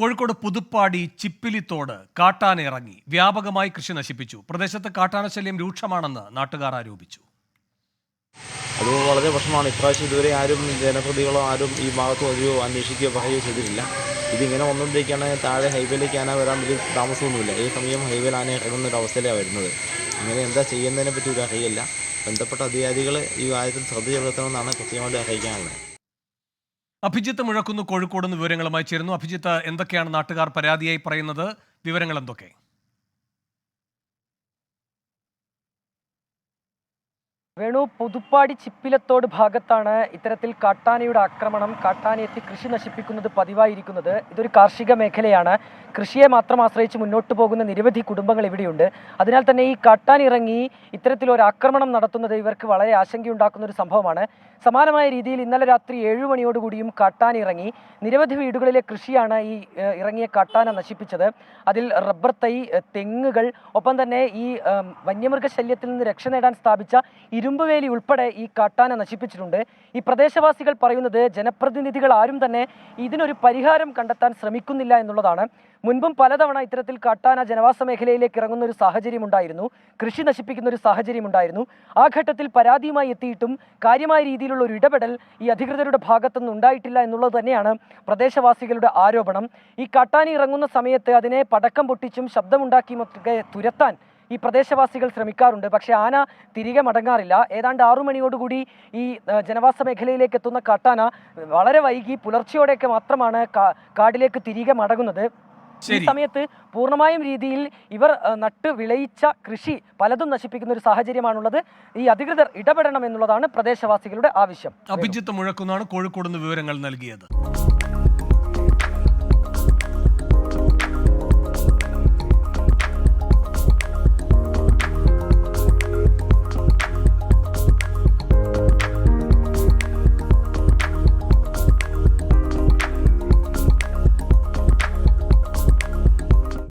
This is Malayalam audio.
കോഴിക്കോട് പുതുപ്പാടി ചിപ്പിലിത്തോട് കാട്ടാന ഇറങ്ങി. വ്യാപകമായി കൃഷി നശിപ്പിച്ചു. പ്രദേശത്ത് കാട്ടാനശല്യം രൂക്ഷമാണെന്ന് നാട്ടുകാർ ആരോപിച്ചു. അത് വളരെ പ്രശ്നമാണ്. ഇപ്രാവശ്യം ഇതുവരെ ആരും ജനപ്രതികളോ ആരും ഈ ഭാഗത്ത് വരികയോ അന്വേഷിക്കുകയോ പറയുകയോ ചെയ്തിട്ടില്ല. ഇതിങ്ങനെ വന്നുകൊണ്ടിരിക്കുകയാണ്. താഴെ ഹൈവേയിലേക്ക് ആന വരാൻ വലിയ താമസമൊന്നുമില്ല. ഈ സമയം ഹൈവേയിൽ ആന ഇറങ്ങുന്ന ഒരു അവസ്ഥയിലാണ് വരുന്നത്. അങ്ങനെ എന്താ ചെയ്യുന്നതിനെ പറ്റി ഒരു അറിയില്ല. ബന്ധപ്പെട്ട അധികാരികൾ ഈ കാര്യത്തിൽ ശ്രദ്ധ ചെലുത്തണമെന്നാണ് കൃത്യമായിട്ട് അറിയിക്കാനുള്ളത്. അഭിജിത്ത് മുഴക്കുന്നു കോഴിക്കോട് വിവരങ്ങളുമായി ചേരുന്നു. അഭിജിത്ത് എന്തൊക്കെയാണ് നാട്ടുകാർ പരാതിയായി പറയുന്നത്? വിവരങ്ങൾ എന്തൊക്കെ വേണു പുതുപ്പാടി ചിപ്പിലത്തോട് ഭാഗത്താണ് ഇത്തരത്തിൽ കാട്ടാനയുടെ ആക്രമണം. കാട്ടാനയെത്തി കൃഷി നശിപ്പിക്കുന്നത് പതിവായിരിക്കുന്നത് ഇതൊരു കാർഷിക മേഖലയാണ്. കൃഷിയെ മാത്രം ആശ്രയിച്ച് മുന്നോട്ട് പോകുന്ന നിരവധി കുടുംബങ്ങൾ ഇവിടെയുണ്ട്. അതിനാൽ തന്നെ ഈ കാട്ടാൻ ഇറങ്ങി ഇത്തരത്തിലൊരു ആക്രമണം നടത്തുന്നത് ഇവർക്ക് വളരെ ആശങ്കയുണ്ടാക്കുന്ന ഒരു സംഭവമാണ്. സമാനമായ രീതിയിൽ ഇന്നലെ രാത്രി ഏഴു മണിയോടുകൂടിയും കാട്ടാൻ ഇറങ്ങി. നിരവധി വീടുകളിലെ കൃഷിയാണ് ഈ ഇറങ്ങിയ കാട്ടാന നശിപ്പിച്ചത്. അതിൽ റബ്ബർ തൈ തെങ്ങുകൾ ഒപ്പം തന്നെ ഈ വന്യമൃഗശല്യത്തിൽ നിന്ന് രക്ഷ നേടാൻ സ്ഥാപിച്ച ഇരുമ്പുവേലി ഉൾപ്പെടെ ഈ കാട്ടാന നശിപ്പിച്ചിട്ടുണ്ട്. ഈ പ്രദേശവാസികൾ പറയുന്നത് ജനപ്രതിനിധികൾ ആരും തന്നെ ഇതിനൊരു പരിഹാരം കണ്ടെത്താൻ ശ്രമിക്കുന്നില്ല എന്നുള്ളതാണ്. മുൻപും പലതവണ ഇത്തരത്തിൽ കാട്ടാന ജനവാസ മേഖലയിലേക്ക് ഇറങ്ങുന്ന ഒരു സാഹചര്യം ഉണ്ടായിരുന്നു. കൃഷി നശിപ്പിക്കുന്ന ഒരു സാഹചര്യം ഉണ്ടായിരുന്നു. ആ ഘട്ടത്തിൽ പരാതിയുമായി എത്തിയിട്ടും കാര്യമായ രീതിയിലുള്ള ഒരു ഇടപെടൽ ഈ അധികൃതരുടെ ഭാഗത്തുനിന്ന് ഉണ്ടായിട്ടില്ല എന്നുള്ളത് തന്നെയാണ് പ്രദേശവാസികളുടെ ആരോപണം. ഈ കാട്ടാന ഇറങ്ങുന്ന സമയത്ത് അതിനെ പടക്കം പൊട്ടിച്ചും ശബ്ദമുണ്ടാക്കിയും ഒക്കെ തുരത്താൻ ഈ പ്രദേശവാസികൾ ശ്രമിക്കാറുണ്ട്. പക്ഷേ ആന തിരികെ മടങ്ങാറില്ല. ഏതാണ്ട് ആറു മണിയോടുകൂടി ഈ ജനവാസ മേഖലയിലേക്ക് എത്തുന്ന കാട്ടാന വളരെ വൈകി പുലർച്ചയോടെയൊക്കെ മാത്രമാണ് കാടിലേക്ക് തിരികെ മടങ്ങുന്നത്. ഈ സമയത്ത് പൂർണമായും രീതിയിൽ ഇവർ നട്ട് വിളയിച്ച കൃഷി പലതും നശിപ്പിക്കുന്ന ഒരു സാഹചര്യമാണുള്ളത്. ഈ അധികൃതർ ഇടപെടണം എന്നുള്ളതാണ് പ്രദേശവാസികളുടെ ആവശ്യം. അഭിജിത്ത് മുഴക്കുന്നാണ് കോഴിക്കോട് നിന്ന് വിവരങ്ങൾ നൽകിയത്.